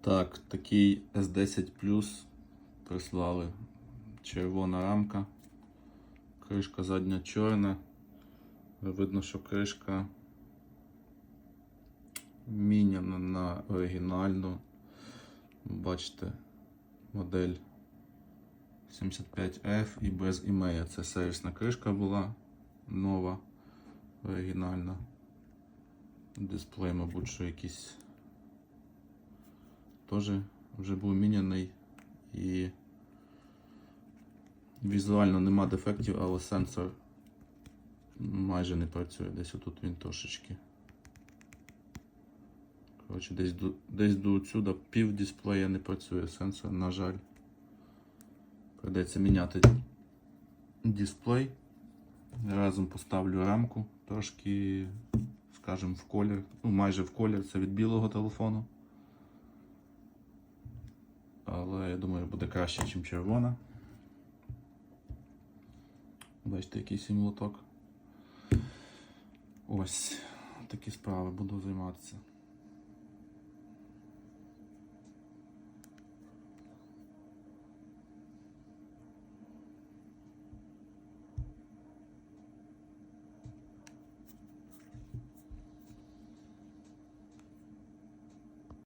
Так, такий S10 Plus прислали. Червона рамка. Кришка задня чорна. Видно, що кришка міняна на оригінальну. Бачите, модель 75F і без імея. Це сервісна кришка була нова, оригінальна. Дисплей, мабуть, що якийсь теж вже був міняний і візуально нема дефектів, але сенсор майже не працює. Десь отут він трошечки. Коротше, десь до, десь до отсюда пів дисплея не працює сенсор, на жаль. Придеться міняти дисплей. Разом поставлю рамку трошки, скажімо, в колір. Ну, майже в колір. Це від білого телефону. Але я думаю, буде краще, ніж червона. Бачите, який сім. Ось такі справи буду займатися.